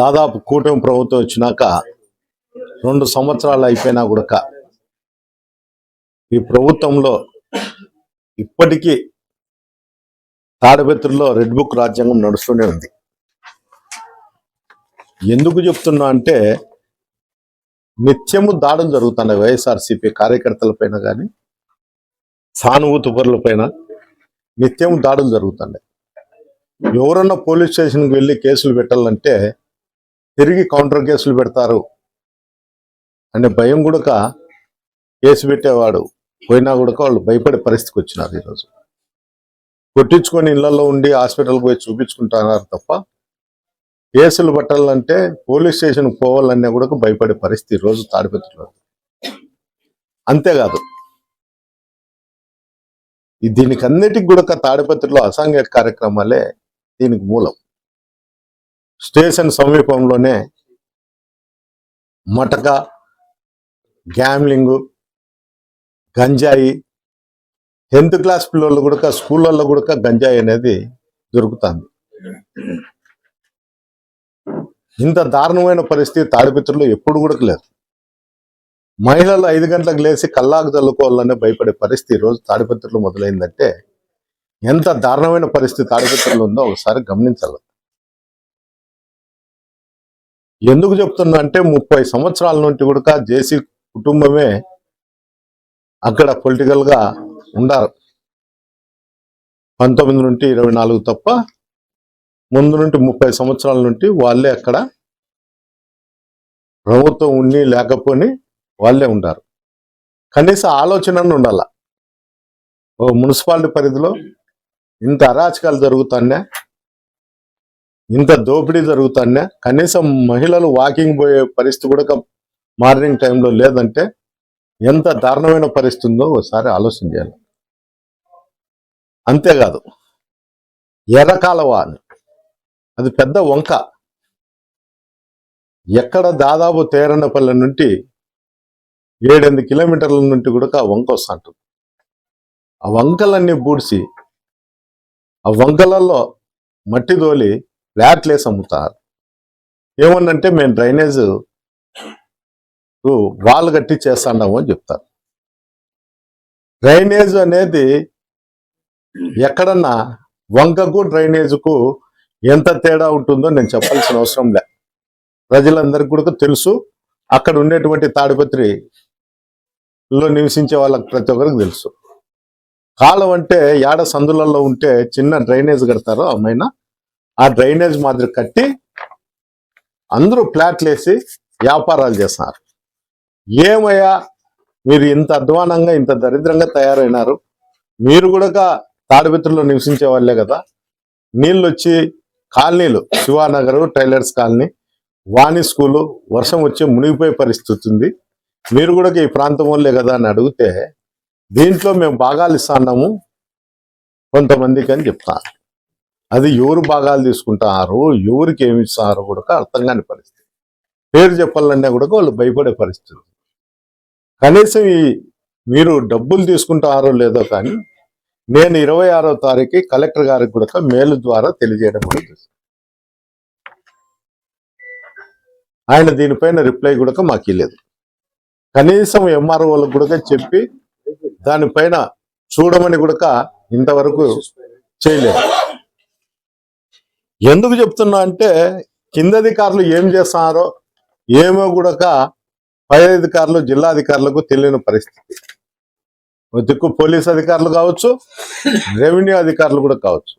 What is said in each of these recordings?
దాదాపు కూటమి ప్రభుత్వం వచ్చినాక రెండు సంవత్సరాలు అయిపోయినా కూడా ఈ ప్రభుత్వంలో ఇప్పటికీ తాడబెత్తుల్లో రెడ్ బుక్ రాజ్యాంగం నడుస్తూనే ఉంది. ఎందుకు చెప్తున్నా అంటే నిత్యము దాడులు జరుగుతున్నాయి. వైఎస్ఆర్సీపీ కార్యకర్తల పైన కానీ సానుభూతి పరుల పైన నిత్యం దాడులు జరుగుతున్నాయి. ఎవరన్నా పోలీస్ స్టేషన్కి వెళ్ళి కేసులు పెట్టాలంటే తిరిగి కౌంటర్ కేసులు పెడతారు. అనే భయం కూడా కేసు పెట్టేవాడు. పోయినా కూడా వాళ్ళు భయపడే పరిస్థితికి వచ్చినారు ఈరోజు. కొట్టించుకొని ఇళ్ళలో ఉండి హాస్పిటల్కి పోయి చూపించుకుంటున్నారు తప్ప కేసులు పట్టాలంటే పోలీస్ స్టేషన్కి పోవాలన్నా కూడా భయపడే పరిస్థితి రోజు తాడిపెత్తులో అంతేకాదు దీనికి అన్నిటికి కూడా తాడిపత్రిలో అసాంఘిక కార్యక్రమాలే దీనికి మూలం. స్టేషన్ సమీపంలోనే మటక గ్యామ్లింగ్ గంజాయి టెన్త్ క్లాస్ పిల్లలు కూడా స్కూళ్ళల్లో కూడా గంజాయి అనేది దొరుకుతుంది. ఇంత దారుణమైన పరిస్థితి తాడిపిత్రులు ఎప్పుడు కూడా లేదు మహిళలు ఐదు గంటలకు లేచి కల్లాకు చల్లుకోవాలనే భయపడే పరిస్థితి ఈరోజు రోజు తాడిపత్రులు మొదలైందంటే ఎంత దారుణమైన పరిస్థితి తాడిపత్రులు ఉందో ఒకసారి గమనించాలి. ఎందుకు చెప్తున్నా అంటే ముప్పై సంవత్సరాల నుండి కూడా జేసీ కుటుంబమే అక్కడ పొలిటికల్గా ఉండారు పంతొమ్మిది నుండి ఇరవై నాలుగు తప్ప ముందు నుండి ముప్పై సంవత్సరాల నుండి వాళ్ళే అక్కడ ప్రభుత్వం ఉండి లేకపోని వాళ్ళే ఉంటారు కనీస ఆలోచన ఉండాల. ఓ మున్సిపాలిటీ పరిధిలో ఇంత అరాచకాలు జరుగుతానే ఇంత దోపిడీ జరుగుతానే కనీసం మహిళలు వాకింగ్ పోయే పరిస్థితి కూడా మార్నింగ్ టైంలో లేదంటే ఎంత దారుణమైన పరిస్థితి ఉందో ఒకసారి ఆలోచన చేయాలి. అంతేకాదు ఎర్రకాలవ అని అది పెద్ద వంక. ఎక్కడ దాదాపు తేరన్నపల్లి నుండి ఏడెనిమిది కిలోమీటర్ల నుండి కూడా ఆ వంక వస్తుంటుంది ఆ వంకలన్నీ బూడ్చి ఆ వంకలలో మట్టి తోలి ఫ్లాట్లేసి అమ్ముతారు ఏమన్నంటే మేము డ్రైనేజ్ వాళ్ళు కట్టి చేస్తాము అని చెప్తారు. డ్రైనేజ్ అనేది ఎక్కడన్నా వంకకు డ్రైనేజ్కు ఎంత తేడా ఉంటుందో నేను చెప్పాల్సిన అవసరం లే. ప్రజలందరికీ కూడా తెలుసు. అక్కడ ఉండేటువంటి తాడిపత్రిలో నివసించే వాళ్ళకి ప్రతి ఒక్కరికి తెలుసు. కాలం అంటే ఏడ సందులలో ఉంటే చిన్న డ్రైనేజ్ కడతారు అమ్మాయిన ఆ డ్రైనేజ్ మాదిరి కట్టి అందరూ ఫ్లాట్లు వేసి వ్యాపారాలు చేస్తున్నారు. ఏమయ్యా మీరు ఇంత అధ్వానంగా ఇంత దరిద్రంగా తయారైనారు. మీరు కూడా తాడిపత్రిలో నివసించే వాళ్ళే కదా. నీళ్ళు వచ్చి కాలనీలు Shivanagar tailors colony Vani school వర్షం వచ్చి మునిగిపోయే పరిస్థితి ఉంది. మీరు కూడా ఈ ప్రాంతం వాళ్ళే కదా అని అడిగితే దీంట్లో మేము భాగాలు ఇస్తున్నాము. కొంతమందికి అని చెప్తాను అది ఎవరు భాగాలు తీసుకుంటారు ఎవరికి ఏమి ఇస్తారో కూడా అర్థం కాని పరిస్థితి. పేరు చెప్పాలన్నా కూడా వాళ్ళు భయపడే పరిస్థితి. కనీసం ఈ మీరు డబ్బులు తీసుకుంటారో లేదో కానీ నేను ఇరవై ఆరో తారీఖు కలెక్టర్ గారికి కూడా మేలు ద్వారా తెలియజేయడం కూడా ఆయన దీనిపైన రిప్లై కూడా మాకు ఇవ్వలేదు. కనీసం ఎంఆర్ఓలకు కూడా చెప్పి దానిపైన చూడమని కూడా ఇంతవరకు చేయలేదు. ఎందుకు చెప్తున్నా అంటే కింద అధికారులు ఏం చేస్తున్నారో ఏమో కూడా పై అధికారులు జిల్లా అధికారులకు తెలియని పరిస్థితి. దిక్కు పోలీస్ అధికారులు కావచ్చు రెవెన్యూ అధికారులు కూడా కావచ్చు.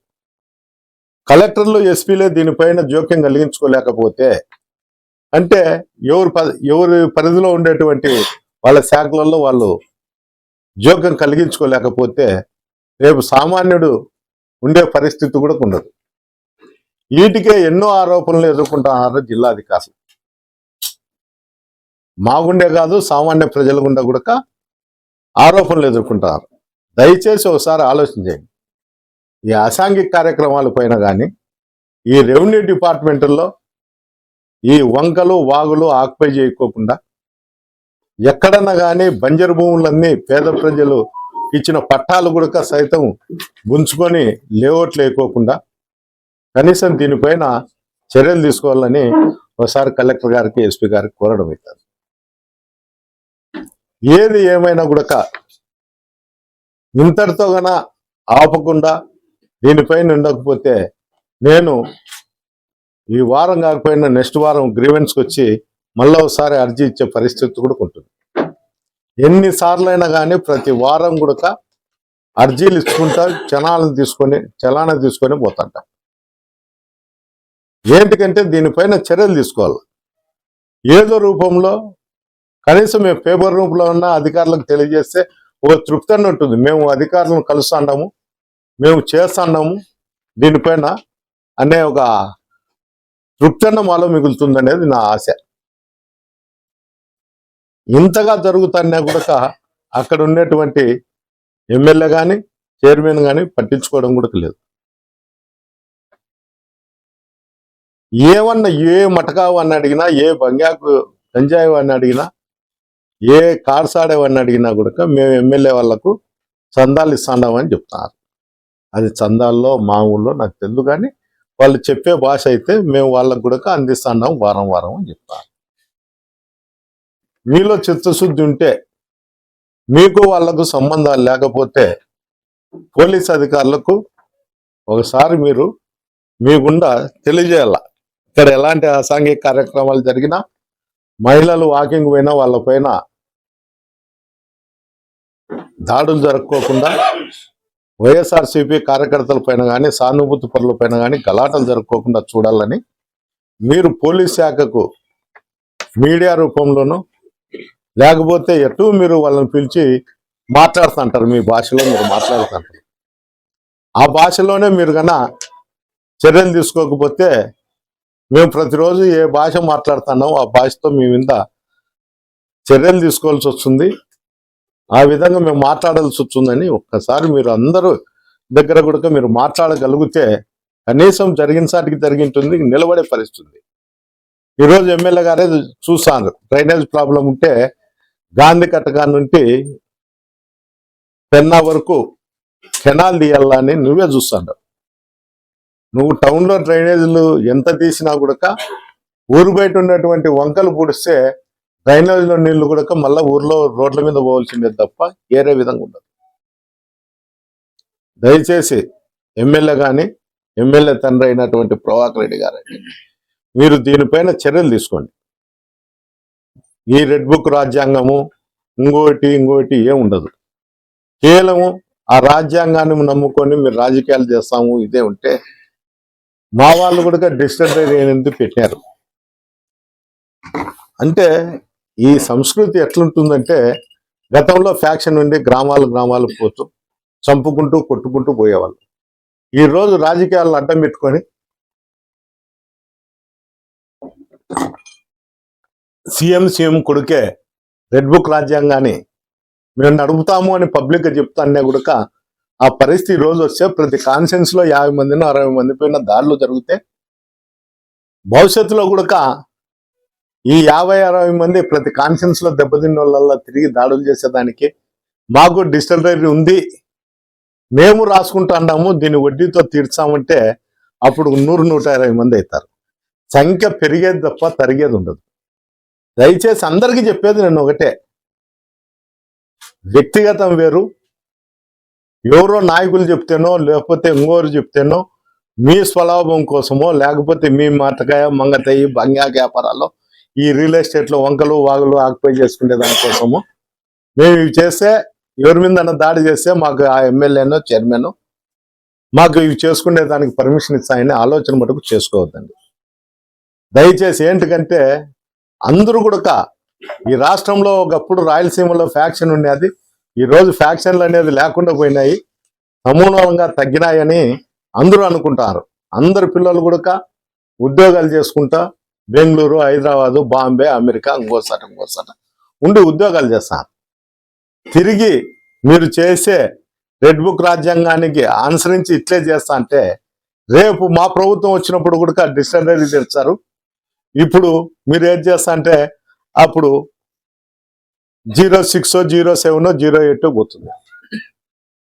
కలెక్టర్లు ఎస్పీలే దీనిపైన జోక్యం కలిగించుకోలేకపోతే అంటే ఎవరు ప- ఎవరి పరిధిలో ఉండేటువంటి వాళ్ళ శాఖలలో వాళ్ళు జోక్యం కలిగించుకోలేకపోతే రేపు సామాన్యుడు ఉండే పరిస్థితి కూడా ఉండదు. వీటికే ఎన్నో ఆరోపణలు ఎదుర్కొంటున్నారు జిల్లా అధికారులు మాగుండే కాదు సామాన్య ప్రజల గుండా కూడా ఆరోపణలు ఎదుర్కొంటారు దయచేసి ఒకసారి ఆలోచించండి ఈ అసాంఘిక కార్యక్రమాల పైన కానీ ఈ రెవెన్యూ డిపార్ట్మెంట్లో ఈ వంకలు వాగులు ఆక్యుపై చేయకోకుండా ఎక్కడన్నా కానీ బంజరు భూములన్నీ పేద ప్రజలు ఇచ్చిన పట్టాలు కూడా సైతం గుంజుకొని లేఅవుట్ లేకోకుండా కనీసం దీనిపైన చర్యలు తీసుకోవాలని ఒకసారి కలెక్టర్ గారికి ఎస్పీ గారికి కోరడం అవుతుంది ఏది ఏమైనా కూడా ఇంతటితో గన ఆపకుండా దీనిపైన ఉండకపోతే నేను ఈ వారం కాకపోయినా నెక్స్ట్ వారం గ్రీవెన్స్కి వచ్చి మళ్ళీ ఒకసారి అర్జీ ఇచ్చే పరిస్థితి కూడా ఉంటుంది. ఎన్నిసార్లు అయినా కానీ ప్రతి వారం కూడా అర్జీలు ఇచ్చుకుంటా చలాలను తీసుకొని చలానా తీసుకొని పోతాంట. ఏంటికంటే దీనిపైన చర్యలు తీసుకోవాలి. ఏదో రూపంలో కనీసం మేము పేపర్ రూపంలో ఉన్న అధికారులకు తెలియజేస్తే ఒక తృప్తి అని ఉంటుంది. మేము అధికారులను కలుస్తున్నాము మేము చేస్తున్నాము దీనిపైన అనే ఒక తృప్తి అన్న మాలో మిగులుతుంది అనేది నా ఆశ. ఇంతగా జరుగుతున్నా కూడా అక్కడ ఉన్నటువంటి ఎమ్మెల్యే కానీ చైర్మన్ కానీ పట్టించుకోవడం కూడా లేదు. ఏమన్నా ఏ మటకావు అని అడిగినా ఏ బంగాకు గంజాయి అని అడిగినా ఏ కార్సాడేవని అడిగినా కూడా మేము ఎమ్మెల్యే వాళ్ళకు చందాలు ఇస్తాండామని చెప్తున్నారు అది చందాల్లో మా ఊళ్ళో నాకు తెలుసు కానీ వాళ్ళు చెప్పే భాష అయితే మేము వాళ్ళకు కూడా అందిస్తున్నాం వారం వారం అని చెప్తారు. మీలో చిత్తశుద్ధి ఉంటే మీకు వాళ్ళకు సంబంధాలు లేకపోతే పోలీస్ అధికారులకు ఒకసారి మీరు మీ గుండా తెలియజేయాల. ఇక్కడ ఎలాంటి అసాంఘిక కార్యక్రమాలు జరిగినా మహిళలు వాకింగ్ పోయినా వాళ్ళ పైన దాడులు జరుపుకోకుండా వైఎస్ఆర్సీపీ కార్యకర్తల పైన కానీ సానుభూతి పరుల పైన కానీ గలాటలు జరుపుకోకుండా చూడాలని మీరు పోలీస్ శాఖకు మీడియా రూపంలోనూ లేకపోతే ఎటు మీరు వాళ్ళని పిలిచి మాట్లాడుతుంటారు మీ భాషలో మీరు మాట్లాడుతుంటారు. ఆ భాషలోనే మీరు కన్నా చర్యలు తీసుకోకపోతే మేము ప్రతిరోజు ఏ భాష మాట్లాడుతున్నామో ఆ భాషతో మీ మీద చర్యలు తీసుకోవాల్సి వస్తుంది. ఆ విధంగా మేము మాట్లాడాల్సి వస్తుందని ఒక్కసారి మీరు అందరూ దగ్గర కూడా మీరు మాట్లాడగలిగితే కనీసం జరిగిన సాటికి జరిగింటుంది నిలబడే పరిస్థితి ఈరోజు ఎమ్మెల్యే గారే చూసాను డ్రైనేజ్ ప్రాబ్లం ఉంటే గాంధీ కట్టగా నుండి పెన్నా వరకు కెనాల్ తీయాలని నువ్వే చూస్తాడు నువ్వు టౌన్లో డ్రైనేజీలు ఎంత తీసినా కూడా ఊరు బయట ఉన్నటువంటి వంకలు పూడిస్తే డ్రైనేజీలో నీళ్ళు కూడా మళ్ళీ ఊర్లో రోడ్ల మీద పోవాల్సిందే తప్ప వేరే విధంగా ఉండదు. దయచేసి ఎమ్మెల్యే కానీ ఎమ్మెల్యే తండ్రి అయినటువంటి ప్రభాకర్ రెడ్డి గారు మీరు దీనిపైన చర్యలు తీసుకోండి. ఈ రెడ్ బుక్ రాజ్యాంగము ఇంకోటి ఇంకోటి ఏం ఉండదు. కేవలము ఆ రాజ్యాంగాన్ని నమ్ముకొని మీరు రాజకీయాలు చేస్తాము ఇదే ఉంటే మా వాళ్ళు కూడా డిస్టర్బ్ అయినందుకు పెట్టారు అంటే ఈ సంస్కృతి ఎట్లుంటుందంటే గతంలో ఫ్యాక్షన్ ఉండి గ్రామాలు గ్రామాలు పోతూ చంపుకుంటూ కొట్టుకుంటూ పోయేవాళ్ళు. ఈ రోజు రాజకీయాలను అడ్డం పెట్టుకొని సీఎం సీఎం కొడుకే రెడ్ బుక్ రాజ్యాంగాన్ని మేము నడుపుతాము అని పబ్లిక్గా చెప్తానే కూడా ఆ పరిస్థితి రోజు వస్తే ప్రతి కాన్సెన్స్లో యాభై మందినో అరవై మంది పైన దాడులు జరిగితే భవిష్యత్తులో కూడా ఈ యాభై అరవై మంది ప్రతి కాన్సెన్స్లో దెబ్బతిన్న వాళ్ళ తిరిగి దాడులు చేసేదానికి మాకు డిజిటల్ ఉంది. మేము రాసుకుంటున్నాము దీన్ని వడ్డీతో తీర్చామంటే అప్పుడు నూరు నూట ఇరవై మంది అవుతారు. సంఖ్య పెరిగేది తప్ప తరిగేది ఉండదు. దయచేసి అందరికీ చెప్పేది నేను ఒకటే. వ్యక్తిగతం వేరు. ఎవరో నాయకులు చెప్తేనో లేకపోతే ఇంకోరు చెప్తేనో మీ స్వలాభం కోసమో లేకపోతే మీ మాటకాయ మంగతాయి బంగా వ్యాపారాల్లో ఈ రియల్ ఎస్టేట్లో వంకలు వాగులు ఆక్యుపై చేసుకునే దానికోసము మేము ఇవి చేస్తే ఎవరి మీద దాడి చేస్తే మాకు ఆ ఎమ్మెల్యేనో చైర్మన్ మాకు ఇవి చేసుకునే దానికి పర్మిషన్ ఇస్తాయని ఆలోచన మటుకు చేసుకోవద్దండి. దయచేసి ఏంటికంటే అందరూ కూడా ఈ రాష్ట్రంలో ఒకప్పుడు రాయలసీమలో ఫ్యాక్షన్ ఉండేది. ఈరోజు ఫ్యాక్షన్లు అనేది లేకుండా పోయినాయి. సమూలంగా తగ్గినాయని అందరూ అనుకుంటారు. అందరు పిల్లలు కూడా ఉద్యోగాలు చేసుకుంటా బెంగళూరు హైదరాబాదు బాంబే అమెరికా ఇంకోసారి ఇంకోసారి ఉండి ఉద్యోగాలు చేస్తారు. తిరిగి మీరు చేసే రెడ్ బుక్ రాజ్యాంగానికి అనుసరించి ఇట్లే చేస్తా అంటే రేపు మా ప్రభుత్వం వచ్చినప్పుడు కూడా డిస్టర్బరీ తెచ్చారు ఇప్పుడు మీరు ఏం చేస్తా అంటే అప్పుడు zero six zero seven zero eight పోతుంది.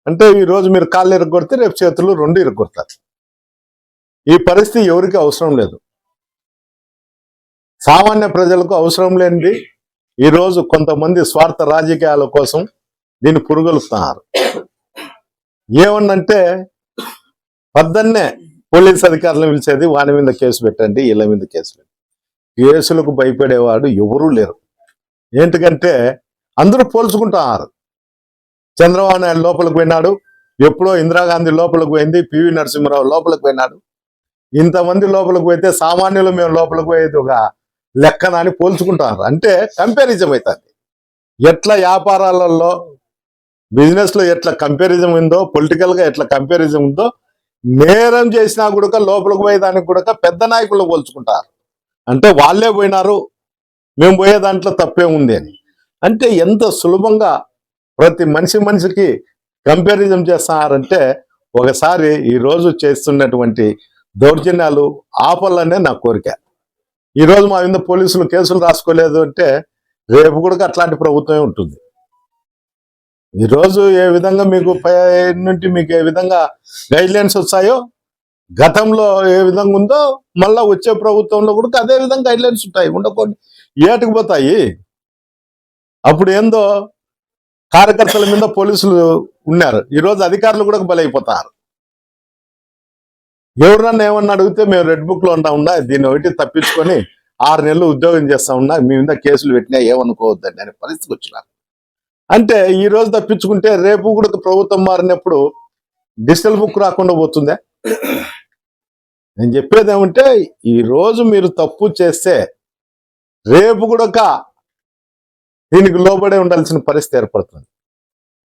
అంటే ఈరోజు మీరు కాళ్ళు ఇరగొడితే రేపు చేతులు రెండు ఇరగొడతారు. ఈ పరిస్థితి ఎవరికి అవసరం లేదు. సామాన్య ప్రజలకు అవసరం లేనిది ఈరోజు కొంతమంది స్వార్థ రాజకీయాల కోసం దీన్ని పురుగొలుపుతున్నారు. ఏమన్నంటే పొద్దున్నే పోలీస్ అధికారులను పిలిచేది వాని మీద కేసు పెట్టండి వీళ్ళ మీద కేసు పెట్టండి. కేసులకు భయపడేవాడు ఎవరూ లేరు. ఏంటికంటే అందరూ పోల్చుకుంటున్నారు చంద్రబాబు నాయుడు లోపలికి పోయినాడు ఎప్పుడో ఇందిరాగాంధీ లోపలికి పోయింది పివి నరసింహరావు లోపలికి పోయినాడు. ఇంతమంది లోపలికి పోతే సామాన్యులు మేము లోపలికి పోయేది ఒక లెక్కన అని పోల్చుకుంటారు అంటే కంపారిజం అవుతుంది. ఎట్లా వ్యాపారాలలో బిజినెస్లో ఎట్లా కంపారిజం ఉందో పొలిటికల్గా ఎట్లా కంపారిజం ఉందో నేరం చేసినా కూడా లోపలికి పోయేదానికి కూడా పెద్ద నాయకులు పోల్చుకుంటారు అంటే వాళ్ళే పోయినారు మేము పోయే దాంట్లో తప్పే ఉంది అని. అంటే ఎంత సులభంగా ప్రతి మనిషి మనిషికి కంపారిజం చేస్తున్నారంటే ఒకసారి ఈ రోజు చేస్తున్నటువంటి దౌర్జన్యాలు ఆపాలనే నా కోరిక. ఈరోజు మా మీద పోలీసులు కేసులు రాసుకోలేదు అంటే రేపు కూడా అట్లాంటి ప్రభుత్వమే ఉంటుంది. ఈరోజు ఏ విధంగా మీకు పై నుండి మీకు ఏ విధంగా గైడ్ లైన్స్ వచ్చాయో గతంలో ఏ విధంగా ఉందో మళ్ళా వచ్చే ప్రభుత్వంలో కూడా అదే విధంగా గైడ్ లైన్స్ ఉంటాయి. ఉండకూడదు. ఏటుకు పోతాయి? అప్పుడు ఏందో కార్యకర్తల మీద పోలీసులు ఉన్నారు. ఈ రోజు అధికారులు కూడా బలైపోతారు. ఎవరన్నా ఏమన్నా అడిగితే మేము రెడ్ బుక్లో ఉంటా ఉన్నా దీన్ని ఒకటి తప్పించుకొని ఆరు నెలలు ఉద్యోగం చేస్తా ఉన్నా మీ మీద కేసులు పెట్టినా ఏమనుకోవద్దండి అనే పరిస్థితికి వచ్చినారు. అంటే ఈ రోజు తప్పించుకుంటే రేపు కూడా ప్రభుత్వం మారినప్పుడు డిజిటల్ బుక్ రాకుండా పోతుందా? నేను చెప్పేది ఏమంటే ఈరోజు మీరు తప్పు చేస్తే రేపు కూడా దీనికి లోబడే ఉండాల్సిన పరిస్థితి ఏర్పడుతుంది.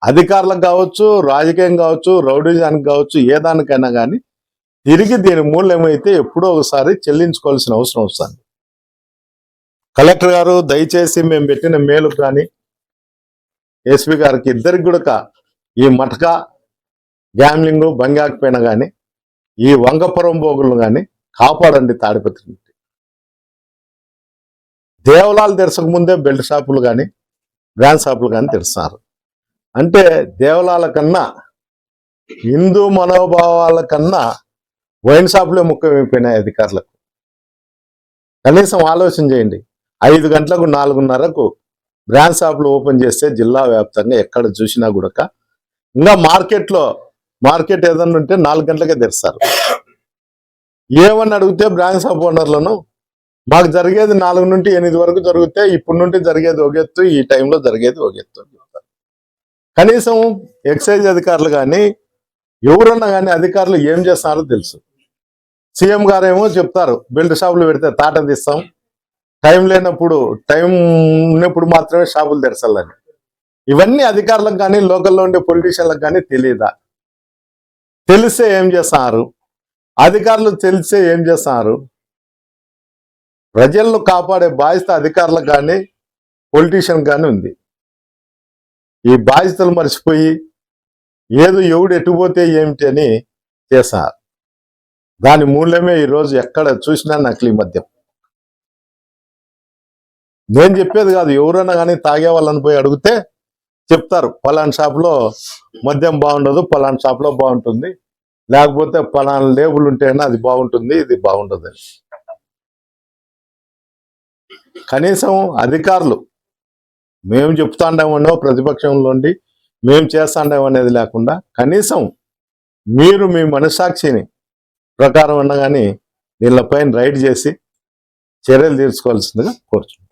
అధికారులకు కావచ్చు రాజకీయం కావచ్చు రౌడీజానికి కావచ్చు ఏ దానికైనా కానీ తిరిగి దీని మూల్యమైతే ఎప్పుడో ఒకసారి చెల్లించుకోవాల్సిన అవసరం వస్తుంది. కలెక్టర్ గారు దయచేసి మేము పెట్టిన మేలు కానీ ఎస్పీ గారికి ఇద్దరికి కూడా ఈ మటక గ్యామ్లింగ్ బంగాకపోయినా కానీ ఈ వంగపురం భోగులను కానీ కాపాడండి తాడిపత్రి నుండి. దేవలాలు తెరచక ముందే బెల్ట్ షాపులు కానీ బ్రాండ్ షాపులు కానీ తెరుస్తున్నారు అంటే దేవలాల కన్నా హిందూ మనోభావాల కన్నా వైన్ షాపులే ముఖ్యమైపోయినాయి అధికారులకు. కనీసం ఆలోచన చేయండి. ఐదు గంటలకు నాలుగున్నరకు బ్రాండ్ షాపులు ఓపెన్ చేస్తే జిల్లా వ్యాప్తంగా ఎక్కడ చూసినా కూడా ఇంకా మార్కెట్లో మార్కెట్ ఏదన్నా ఉంటే నాలుగు గంటలకే తెరుస్తారు. ఏమని అడిగితే బ్రాంచ్ ఆఫ్ ఓనర్లను మాకు జరిగేది నాలుగు నుండి ఎనిమిది వరకు జరిగితే ఇప్పటి నుండి జరిగేది ఒక ఎత్తు ఈ టైంలో జరిగేది ఒక ఎత్తు అని చెప్తారు. కనీసం ఎక్సైజ్ అధికారులు కానీ ఎవరన్నా కానీ అధికారులు ఏం చేస్తున్నారో తెలుసు. సీఎం గారేమో చెప్తారు బెల్ట్ షాపులు పెడితే తాట తీస్తాం టైం లేనప్పుడు టైం ఉన్నప్పుడు మాత్రమే షాపులు తెరచాలని. ఇవన్నీ అధికారులకు కానీ లోకల్లో ఉండే పొలిటీషియన్లకు కానీ తెలియదా తెలిసే ఏం చేస్తున్నారు అధికారులు తెలిసే ఏం చేస్తున్నారు ప్రజలను కాపాడే బాధ్యత అధికారులకు కానీ పొలిటీషియన్ కానీ ఉంది. ఈ బాధ్యతలు మర్చిపోయి ఏదో ఎవడు ఎటుపోతే ఏమిటి అని చేశారు దాని మూల్యమే ఈరోజు ఎక్కడ చూసినా నకిలీ మద్యం నేను చెప్పేది కాదు ఎవరైనా కానీ తాగే వాళ్ళని పోయి అడిగితే చెప్తారు పలానా షాప్లో మద్యం బాగుండదు పలానా షాప్లో బాగుంటుంది. లేకపోతే పలానా లేబుల్ ఉంటేనే అది బాగుంటుంది ఇది బాగుండదు. అని కనీసం అధికారులు మేము చెప్తాండామనో ప్రతిపక్షంలో ఉండి మేము చేస్తాండాం అనేది లేకుండా కనీసం మీరు మీ మనస్సాక్షిని ప్రకారం అన్న కానీ దీనిపైన రైడ్ చేసి చర్యలు తీసుకోవాల్సిందిగా కోరుచున్నాం.